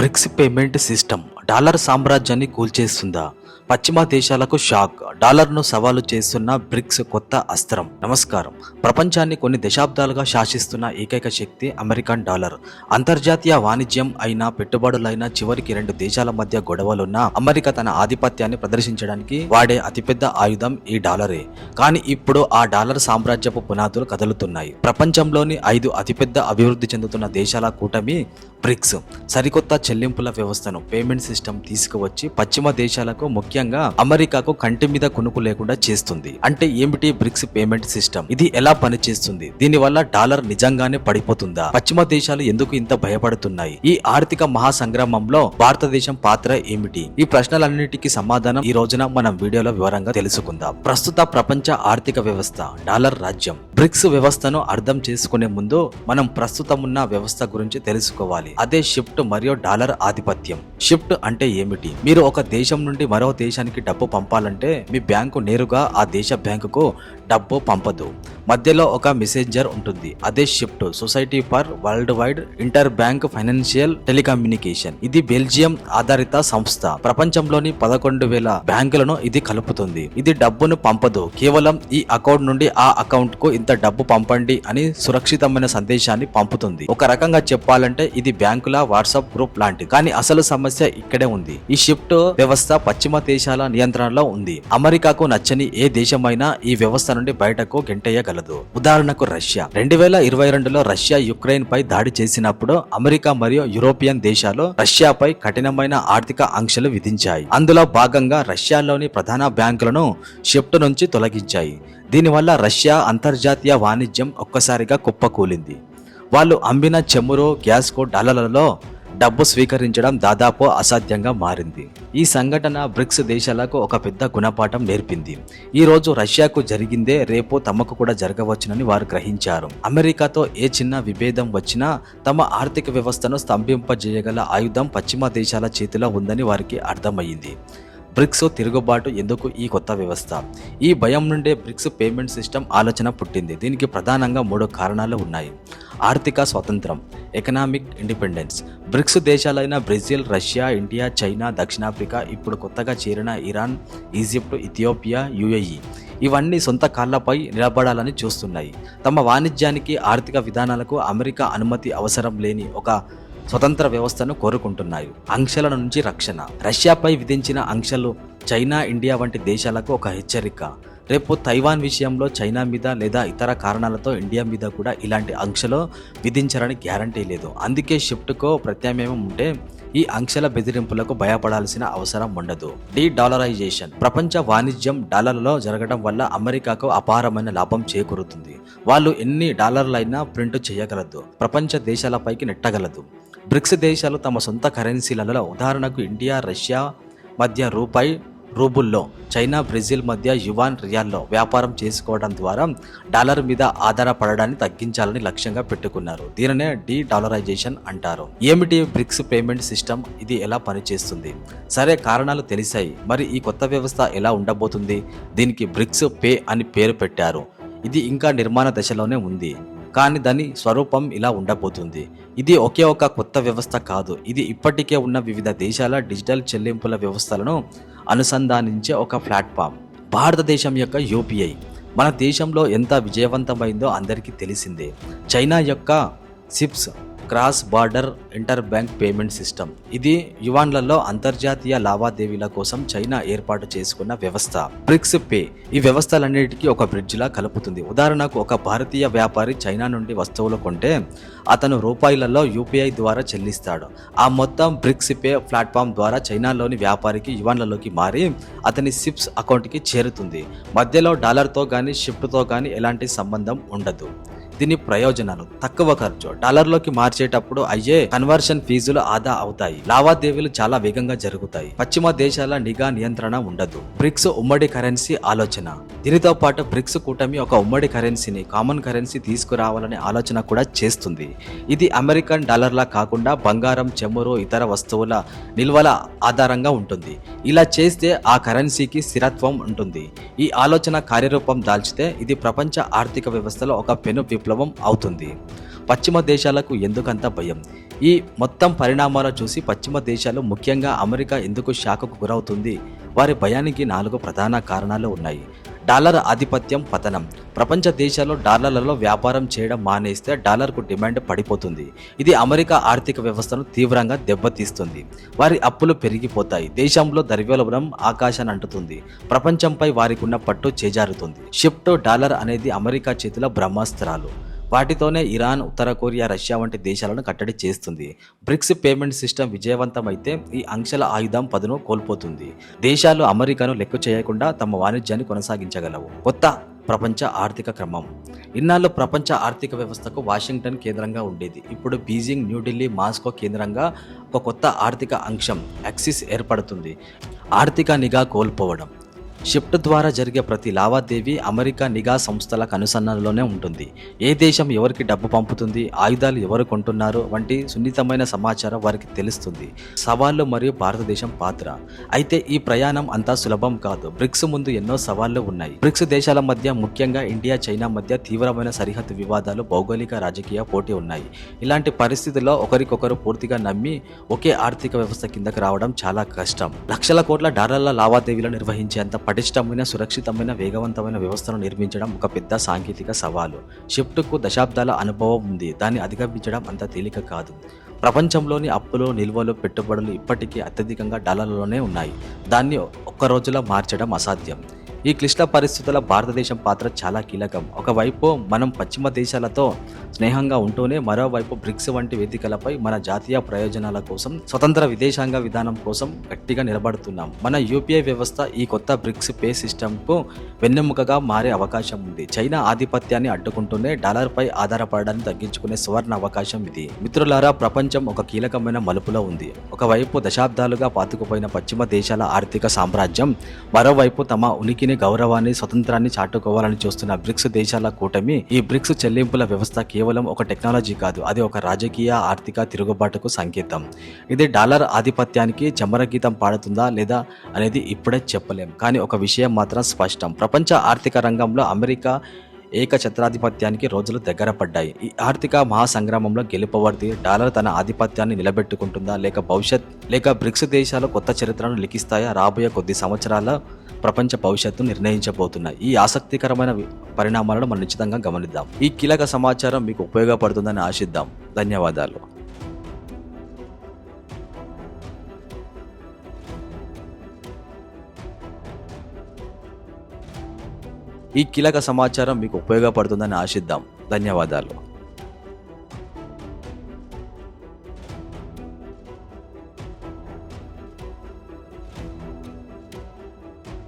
Bricks payment system dollar సామ్రాజ్యాన్ని కూల్చేస్తుందా? పశ్చిమ దేశాలకు షాక్. డాలర్ను సవాలు చేస్తున్న బ్రిక్స్ కొత్త అస్త్రం. నమస్కారం. ప్రపంచాన్ని కొన్ని దశాబ్దాలుగా శాసిస్తున్న ఏకైక శక్తి అమెరికన్ డాలర్. అంతర్జాతీయ వాణిజ్యం అయిన పెట్టుబడులైన చివరికి రెండు దేశాల మధ్య గొడవలున్న అమెరికా తన ఆధిపత్యాన్ని ప్రదర్శించడానికి వాడే అతిపెద్ద ఆయుధం ఈ డాలరే. కానీ ఇప్పుడు ఆ డాలర్ సామ్రాజ్యపు పునాదులు కదులుతున్నాయి. ప్రపంచంలోని ఐదు అతిపెద్ద అభివృద్ధి చెందుతున్న దేశాల కూటమి బ్రిక్స్. సరికొత్త చెల్లింపుల వ్యవస్థను పేమెంట్ సిస్టమ్ తీసుకువచ్చి పశ్చిమ దేశాలకు ముఖ్యంగా అమెరికాకు కంటి మీద కునుకు లేకుండా చేస్తుంది. అంటే ఏమిటి బ్రిక్స్ పేమెంట్ సిస్టమ్? ఇది ఎలా పనిచేస్తుంది? దీనివల్ల డాలర్ నిజంగానే పడిపోతుందా? పశ్చిమ దేశాలు ఎందుకు ఇంత భయపడుతున్నాయి? ఈ ఆర్థిక మహా సంగ్రామంలో భారతదేశం పాత్ర ఏమిటి? ఈ ప్రశ్నలన్నిటికీ సమాధానం ఈ రోజున మనం వీడియోలో వివరంగా తెలుసుకుందాం. ప్రస్తుత ప్రపంచ ఆర్థిక వ్యవస్థ డాలర్ రాజ్యం. బ్రిక్స్ వ్యవస్థను అర్థం చేసుకునే ముందు మనం ప్రస్తుతం ఉన్న వ్యవస్థ గురించి తెలుసుకోవాలి. అదే షిఫ్ట్ మరియు డాలర్ ఆధిపత్యం. షిఫ్ట్ అంటే ఏమిటి? మీరు ఒక దేశం నుండి మరో దేశానికి డబ్బు పంపాలంటే మీ బ్యాంకు నేరుగా ఆ దేశ బ్యాంకుకు డబ్బు పంపదు. మధ్యలో ఒక మెసెంజర్ ఉంటుంది. అదే SWIFT. Society for worldwide interbank financial telecommunication. ఇది బెల్జియం ఆధారిత సంస్థ. ప్రపంచంలోని పదకొండు వేల బ్యాంకులను ఇది కలుపుతుంది. ఇది డబ్బును పంపదు. కేవలం ఈ అకౌంట్ నుండి ఆ అకౌంట్కు ఇంత డబ్బు పంపండి అని సురక్షితమైన సందేశాన్ని పంపుతుంది. ఒక రకంగా చెప్పాలంటే ఇది బ్యాంకుల వాట్సాప్ గ్రూప్ లాంటిది. కానీ అసలు సమస్య ఇక్కడే ఉంది. ఈ షిఫ్ట్ వ్యవస్థ పశ్చిమ దేశాల నియంత్రణలో ఉంది. అమెరికాకు నచ్చని ఏ దేశమైనా ఈ వ్యవస్థ నుండి బయటకు గెంటేయగలదు. ఉదాహరణకు రష్యా. రెండు వేల ఇరవై రెండులో రష్యా యుక్రెయిన్ పై దాడి చేసినప్పుడు అమెరికా మరియు యూరోపియన్ దేశాలు రష్యాపై కఠినమైన ఆర్థిక ఆంక్షలు విధించాయి. అందులో భాగంగా రష్యాలోని ప్రధాన బ్యాంకులను షిఫ్ట్ నుంచి తొలగించాయి. దీనివల్ల రష్యా అంతర్జాతీయ వాణిజ్యం ఒక్కసారిగా కుప్పకూలింది. వాళ్ళు అమ్మిన చెమురు గ్యాస్కు డాలర్లలో డబ్బు స్వీకరించడం దాదాపు అసాధ్యంగా మారింది. ఈ సంఘటన బ్రిక్స్ దేశాలకు ఒక పెద్ద గుణపాఠం నేర్పింది. ఈ రోజు రష్యాకు జరిగిందే రేపు తమకు కూడా జరగవచ్చునని వారు గ్రహించారు. అమెరికాతో ఏ చిన్న విభేదం వచ్చినా తమ ఆర్థిక వ్యవస్థను స్తంభింపజేయగల ఆయుధం పశ్చిమ దేశాల చేతిలో ఉందని వారికి అర్థమయ్యింది. బ్రిక్స్ తిరుగుబాటు ఎందుకు ఈ కొత్త వ్యవస్థ? ఈ భయం నుండే బ్రిక్స్ పేమెంట్ సిస్టమ్ ఆలోచన పుట్టింది. దీనికి ప్రధానంగా మూడు కారణాలు ఉన్నాయి. ఆర్థిక స్వతంత్రం ఎకనామిక్ ఇండిపెండెన్స్. బ్రిక్స్ దేశాలైన బ్రెజిల్ రష్యా ఇండియా చైనా దక్షిణాఫ్రికా ఇప్పుడు కొత్తగా చేరిన ఇరాన్ ఈజిప్ట్ ఇథియోపియా యుఏఈ. ఇవన్నీ సొంత కాళ్ళపై నిలబడాలని చూస్తున్నాయి. తమ వాణిజ్యానికి ఆర్థిక విధానాలకు అమెరికా అనుమతి అవసరం లేని ఒక స్వతంత్ర వ్యవస్థను కోరుకుంటున్నాయి. ఆంక్షల నుంచి రక్షణ. రష్యాపై విధించిన ఆంక్షలు చైనా ఇండియా వంటి దేశాలకు ఒక హెచ్చరిక. రేపు తైవాన్ విషయంలో చైనా మీద లేదా ఇతర కారణాలతో ఇండియా మీద కూడా ఇలాంటి ఆంక్షలు విధించాలని గ్యారంటీ లేదు. అందుకే షిఫ్ట్కో ప్రత్యామ్నాయం ఉంటే ఈ ఆంక్షల బెదిరింపులకు భయపడాల్సిన అవసరం ఉండదు. De dollarisation. ప్రపంచ వాణిజ్యం డాలర్లలో జరగడం వల్ల అమెరికాకు అపారమైన లాభం చేకూరుతుంది. వాళ్ళు ఎన్ని డాలర్లైనా ప్రింట్ చేయగలదు. ప్రపంచ దేశాలపైకి నెట్టగలదు. బ్రిక్స్ దేశాలు తమ సొంత కరెన్సీలలో ఉదాహరణకు ఇండియా రష్యా మధ్య రూపాయి రూబుల్లో చైనా బ్రెజిల్ మధ్య యువాన్ రియాల్లో వ్యాపారం చేసుకోవడం ద్వారా డాలర్ మీద ఆధారపడడాన్ని తగ్గించాలని లక్ష్యంగా పెట్టుకున్నారు. దీనినే డీ డాలరైజేషన్ అంటారు. ఏమిటి బ్రిక్స్ పేమెంట్ సిస్టమ్? ఇది ఎలా పనిచేస్తుంది? సరే కారణాలు తెలిసాయి. మరి ఈ కొత్త వ్యవస్థ ఎలా ఉండబోతుంది? దీనికి బ్రిక్స్ పే అని పేరు పెట్టారు. ఇది ఇంకా నిర్మాణ దశలోనే ఉంది. కానీ దాని స్వరూపం ఇలా ఉండబోతుంది. ఇది ఒకే ఒక కొత్త వ్యవస్థ కాదు. ఇది ఇప్పటికే ఉన్న వివిధ దేశాల డిజిటల్ చెల్లింపుల వ్యవస్థలను అనుసంధానించే ఒక ప్లాట్ఫామ్. భారతదేశం యొక్క యూపీఐ. మన దేశంలో ఎంత విజయవంతమైందో అందరికీ తెలిసిందే. చైనా యొక్క CIPS cross border interbank payment system. ఇది యువాన్లలో అంతర్జాతీయ లావాదేవీల కోసం చైనా ఏర్పాటు చేసుకున్న వ్యవస్థ. బ్రిక్స్ పే ఈ వ్యవస్థలన్నిటికీ ఒక బ్రిడ్జ్లా కలుపుతుంది. ఉదాహరణకు ఒక భారతీయ వ్యాపారి చైనా నుండి వస్తువులు కొంటే అతను రూపాయలలో యూపీఐ ద్వారా చెల్లిస్తాడు. ఆ మొత్తం బ్రిక్స్ పే ప్లాట్ఫామ్ ద్వారా చైనాలోని వ్యాపారికి యువాన్లలోకి మారి అతని సిప్స్ అకౌంట్కి చేరుతుంది. మధ్యలో డాలర్తో కానీ షిఫ్ట్తో కానీ ఎలాంటి సంబంధం ఉండదు. దీని ప్రయోజనాలు. తక్కువ ఖర్చు. డాలర్లోకి మార్చేటప్పుడు అయ్యే కన్వర్షన్ ఫీజులు ఆదా అవుతాయి. లావాదేవీలు చాలా వేగంగా జరుగుతాయి. పశ్చిమ దేశాల నిఘా నియంత్రణ ఉండదు. బ్రిక్స్ ఉమ్మడి కరెన్సీ ఆలోచన. దీనితో పాటు బ్రిక్స్ కూటమి ఒక ఉమ్మడి కరెన్సీని కామన్ కరెన్సీ తీసుకురావాలనే ఆలోచన కూడా చేస్తుంది. ఇది అమెరికన్ డాలర్లా కాకుండా బంగారం చెమురు ఇతర వస్తువుల నిల్వల ఆధారంగా ఉంటుంది. ఇలా చేస్తే ఆ కరెన్సీకి స్థిరత్వం ఉంటుంది. ఈ ఆలోచన కార్యరూపం దాల్చితే ఇది ప్రపంచ ఆర్థిక వ్యవస్థలో ఒక పెను విప్లవం అవుతుంది. పశ్చిమ దేశాలకు ఎందుకంత భయం? ఈ మొత్తం పరిణామాలు చూసి పశ్చిమ దేశాలు ముఖ్యంగా అమెరికా ఎందుకు షాకుకు గురవుతుంది? వారి భయానికి నాలుగు ప్రధాన కారణాలు ఉన్నాయి. డాలర్ ఆధిపత్యం పతనం. ప్రపంచ దేశాల్లో డాలర్లలో వ్యాపారం చేయడం మానేస్తే డాలర్కు డిమాండ్ పడిపోతుంది. ఇది అమెరికా ఆర్థిక వ్యవస్థను తీవ్రంగా దెబ్బతీస్తుంది. వారి అప్పులు పెరిగిపోతాయి. దేశంలో ద్రవ్యోల్బణం ఆకాశాన్ని అంటుతుంది. ప్రపంచంపై వారికి ఉన్న పట్టు చేజారుతుంది. షిఫ్ట్ డాలర్ అనేది అమెరికా చేతిలో బ్రహ్మాస్త్రాలు. వాటితోనే ఇరాన్ ఉత్తర కొరియా రష్యా వంటి దేశాలను కట్టడి చేస్తుంది. బ్రిక్స్ పేమెంట్ సిస్టమ్ విజయవంతమైతే ఈ ఆంక్షల ఆయుధం పదును కోల్పోతుంది. దేశాలు అమెరికాను లెక్క చేయకుండా తమ వాణిజ్యాన్ని కొనసాగించగలవు. కొత్త ప్రపంచ ఆర్థిక క్రమం. ఇన్నాళ్ళు ప్రపంచ ఆర్థిక వ్యవస్థకు వాషింగ్టన్ కేంద్రంగా ఉండేది. ఇప్పుడు బీజింగ్ న్యూఢిల్లీ మాస్కో కేంద్రంగా ఒక కొత్త ఆర్థిక అంశం యాక్సిస్ ఏర్పడుతుంది. ఆర్థిక నిఘా కోల్పోవడం. షిఫ్ట్ ద్వారా జరిగే ప్రతి లావాదేవీ అమెరికా నిఘా సంస్థల అనుసంధానంలోనే ఉంటుంది. ఏ దేశం ఎవరికి డబ్బు పంపుతుంది ఆయుధాలు ఎవరు కొంటున్నారు వంటి సున్నితమైన సమాచారం వారికి తెలుస్తుంది. సవాళ్ళు మరియు భారతదేశం పాత్ర. అయితే ఈ ప్రయాణం అంతా సులభం కాదు. బ్రిక్స్ ముందు ఎన్నో సవాళ్ళు ఉన్నాయి. బ్రిక్స్ దేశాల మధ్య ముఖ్యంగా ఇండియా చైనా మధ్య తీవ్రమైన సరిహద్దు వివాదాలు భౌగోళిక రాజకీయ పోటీ ఉన్నాయి. ఇలాంటి పరిస్థితుల్లో ఒకరికొకరు పూర్తిగా నమ్మి ఒకే ఆర్థిక వ్యవస్థ కిందకు రావడం చాలా కష్టం. లక్షల కోట్ల డాలర్ల లావాదేవీలు నిర్వహించేంత పటిష్టమైన సురక్షితమైన వేగవంతమైన వ్యవస్థను నిర్మించడం ఒక పెద్ద సాంకేతిక సవాలు. షిఫ్ట్కు దశాబ్దాల అనుభవం ఉంది. దాన్ని అధిగమించడం అంత తేలిక కాదు. ప్రపంచంలోని అప్పులు నిల్వలు పెట్టుబడులు ఇప్పటికీ అత్యధికంగా డాలర్లలోనే ఉన్నాయి. దాన్ని ఒక్క రోజులో మార్చడం అసాధ్యం. ఈ క్లిష్ట పరిస్థితుల భారతదేశం పాత్ర చాలా కీలకం. ఒకవైపు మనం పశ్చిమ దేశాలతో స్నేహంగా ఉంటూనే మరోవైపు బ్రిక్స్ వంటి వేదికలపై మన జాతీయ ప్రయోజనాల కోసం స్వతంత్ర విదేశాంగ విధానం కోసం గట్టిగా నిలబడుతున్నాం. మన యూపీఐ వ్యవస్థ ఈ కొత్త బ్రిక్స్ పే సిస్టమ్కు వెన్నెముకగా మారే అవకాశం ఉంది. చైనా ఆధిపత్యాన్ని అడ్డుకుంటూనే డాలర్పై ఆధారపడడాన్ని తగ్గించుకునే సువర్ణ అవకాశం ఇది. మిత్రులారా ప్రపంచం ఒక కీలకమైన మలుపులో ఉంది. ఒకవైపు దశాబ్దాలుగా పాతుకుపోయిన పశ్చిమ దేశాల ఆర్థిక సామ్రాజ్యం మరోవైపు తమ ఉనికిని గౌరవాన్ని స్వతంత్రాన్ని చాటుకోవాలని చూస్తున్న బ్రిక్స్ దేశాల కూటమి ఈ బ్రిక్స్ చెల్లింపుల వ్యవస్థ కేవలం ఒక టెక్నాలజీ కాదు అది ఒక రాజకీయ ఆర్థిక తిరుగుబాటుకు సంకేతం. ఇది డాలర్ ఆధిపత్యానికి చమరగీతం పాడుతుందా లేదా అనేది ఇప్పుడే చెప్పలేం. కానీ ఒక విషయం మాత్రం స్పష్టం. ప్రపంచ ఆర్థిక రంగంలో అమెరికా ఏకఛత్రాధిపత్యానికి రోజులు దగ్గర పడ్డాయి ఈ ఆర్థిక మహాసంగ్రామంలో గెలుపవర్ది డాలర్ తన ఆధిపత్యాన్ని నిలబెట్టుకుంటుందా? లేక భవిష్యత్ లేక బ్రిక్స్ దేశాలు కొత్త చరిత్రను లిఖిస్తాయా? రాబోయే కొద్ది సంవత్సరాల ప్రపంచ భవిష్యత్తు నిర్ణయించబోతున్నాయి. ఈ ఆసక్తికరమైన పరిణామాలను మనం నిశ్చితంగా గమనిద్దాం. ఈ కీలక సమాచారం మీకు ఉపయోగపడుతుందని ఆశిద్దాం. ధన్యవాదాలు. ఈ కీలక సమాచారం మీకు ఉపయోగపడుతుందని ఆశిద్దాం. ధన్యవాదాలు.